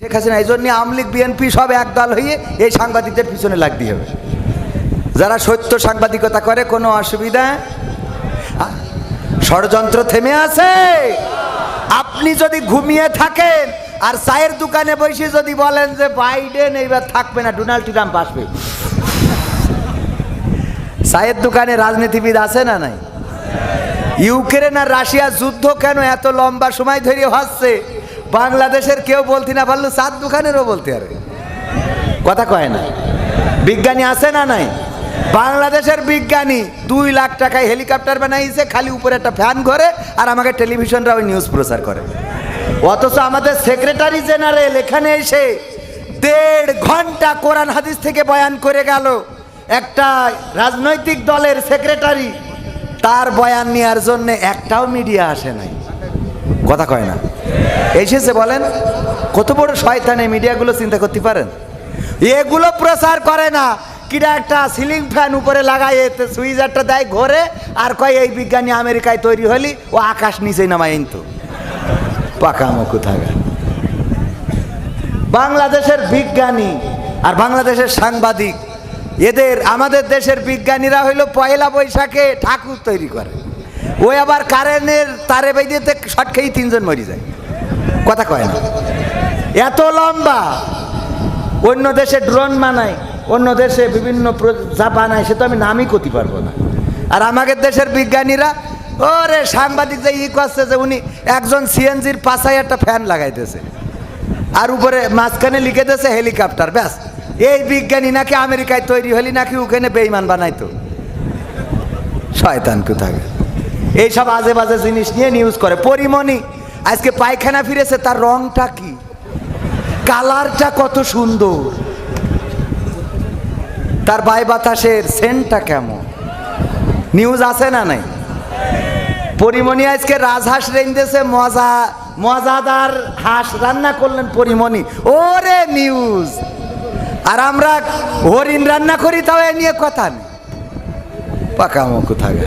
শেখ হাসিনা, এই জন্য আওয়ামী লীগ, বিএনপি সব একদল হয়ে এই সাংবাদিকদের পিছনে লাগতে হবে। যারা সত্য সাংবাদিকতা করে, কোনো অসুবিধা? ষড়যন্ত্র থেমে আছে? আপনি যদি ঘুমিয়ে থাকেন আর চায়ের দোকানে বসে যদি বলেন যে বাইডেন এইবার থাকবে না, ডোনাল্ড ট্রাম্প আসবে। চায়ের দোকানে রাজনীতিবিদ আছে না নাই? ইউক্রেন আর রাশিয়া যুদ্ধ কেন এত লম্বা সময় ধরে হচ্ছে? বাংলাদেশের কেউ বলতে না পারল চার দোকানেরও বলতে পারে কথা কয় না। বিজ্ঞানী আছে না নাই? বাংলাদেশের বিজ্ঞানী দুই লাখ টাকায় হেলিকপ্টার বানাইছে, খালি উপরে একটা ফ্যান ঘরে, আর আমাকে টেলিভিশনরা ওই নিউজ প্রচার করে। অথচ আমাদের সেক্রেটারি জেনারেল এখানে এসে দেড় ঘণ্টা কোরআন হাদিস থেকে বয়ান করে গেল। একটা রাজনৈতিক দলের সেক্রেটারি তার বয়ান নেওয়ার জন্য একটাও মিডিয়া আসে নাই। কথা কয় না। এসেছে বলেন, কত বড় শয়তান মিডিয়াগুলো চিন্তা করতে পারেন? এগুলো প্রচার করে না। কিরা একটা সিলিং ফ্যান উপরে এতে সুইচ দেয় ঘরে, আর কয় এই বিজ্ঞানী আমেরিকায় তৈরি হলি, ও আকাশ নিচে নামায় কিন্তু। পাকা মুখু থাকা বাংলাদেশের বিজ্ঞানী আর বাংলাদেশের সাংবাদিক, এদের, আমাদের দেশের বিজ্ঞানীরা হইল পয়লা বৈশাখে ঠাকুর তৈরি করে। ওই আবার কারেন্টের তারে বেঁধেতে শট খেয়েই তিনজন মরি যায়। কথা কয় না। এত লম্বা। অন্য দেশে ড্রোন বানায়, অন্য দেশে বিভিন্ন যা বানায়, সে তো আমি নামই করতে পারব না। আর আমাদের দেশের বিজ্ঞানীরা, ওরে সাংবাদিক যে ই করছে যে উনি একজন সিএনজির পাশায় একটা ফ্যান লাগাইতেছে। আর উপরে মাঝখানে লিখে দিয়েছে হেলিকপ্টার, ব্যাস। এই বিজ্ঞানী নাকি আমেরিকায় তৈরি হলি নাকি ওখানে বেইমান বানাইতো। শয়তান কোথাকে এইসব আজে বাজে জিনিস নিয়ে নিউজ করে। পরিমণি আজকে পায়খানা ফিরেছে, তার রংটা কি? কালারটা কত সুন্দর। তার বাই বাতাসের সেন্টটা কেমন? নিউজ আছে না নাই? পরিমণি আজকে রাজহাঁস রেঞ্জেছে মজা, মজাদার হাঁস রান্না করলেন পরিমণি। ওরে নিউজ আর আমরা হরিণ রান্না করি, তাও এ নিয়ে কথা নেই। পাকা মুখ থাকে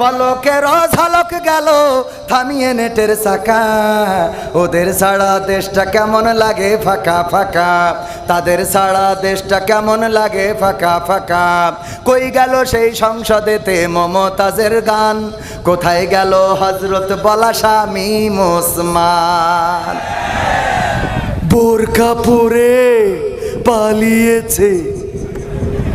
পলকের ঝলক গেল থামিয়ে নেটের চাকা। ওদের সারা দেশটা কেমন লাগে ফাঁকা ফাঁকা। তাদের সারা দেশটা কেমন লাগে ফাঁকা ফাঁকা। কই গেল সেই সংসদেতে মমতাজের গান? কোথায় গেল হজরত বলা স্বামী মুসমান বোরকা পরে পালিয়েছে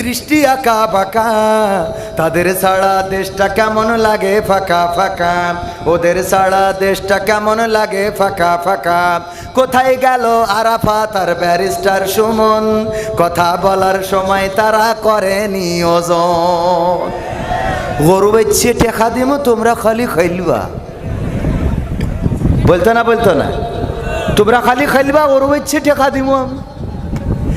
দৃষ্টি আঁকা বাঁকা তাদের ছাড়া দেশটা কেমন লাগে ফাঁকা ফাঁকা। ওদের ছাড়া দেশটা কেমন লাগে ফাঁকা ফাঁকা। কোথায় গেল আরাফা তার ব্যারিস্টার সুমন? কথা বলার সময় তারা করে নিয়োজন। গরু বেচ্ছে টেকা দিমো তোমরা খালি খাইলবা বলতো না বলতো না। তোমরা খালি খাইলবা গরু বেচ্ছে টেকা দিমো আমি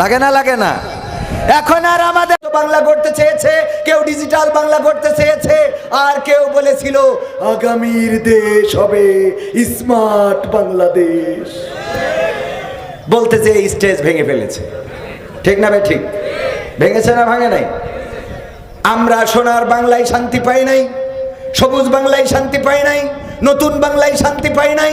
লাগে না লাগে না। এখন আর আমাদের বাংলা করতে চেয়েছে, কেউ ডিজিটাল বাংলা করতে চেয়েছে, আর কেউ বলেছিল, আগামীর দেশ হবে স্মার্ট বাংলাদেশ। বলতে যে স্টেজ ভেঙে ফেলেছে। ঠিক না ভাই ঠিক? ভেঙেছে না, ভাঙে নাই? আমরা সোনার বাংলায় শান্তি পাই নাই, সবুজ বাংলায় শান্তি পাই নাই, নতুন বাংলায় শান্তি পাই নাই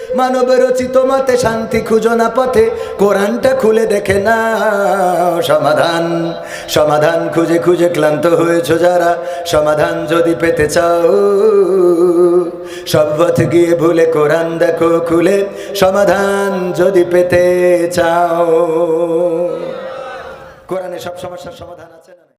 মানব রচিত মতে শান্তি খুঁজো না পথে। কোরআনটা খুলে দেখে না সমাধান। সমাধান খুঁজে খুঁজে ক্লান্ত হয়েছ যারা। সমাধান যদি পেতে চাও পথ গিয়ে ভুলে কোরআন দেখো খুলে। সমাধান যদি পেতে চাও। কোরআনে সব সমস্যার সমাধান আছে।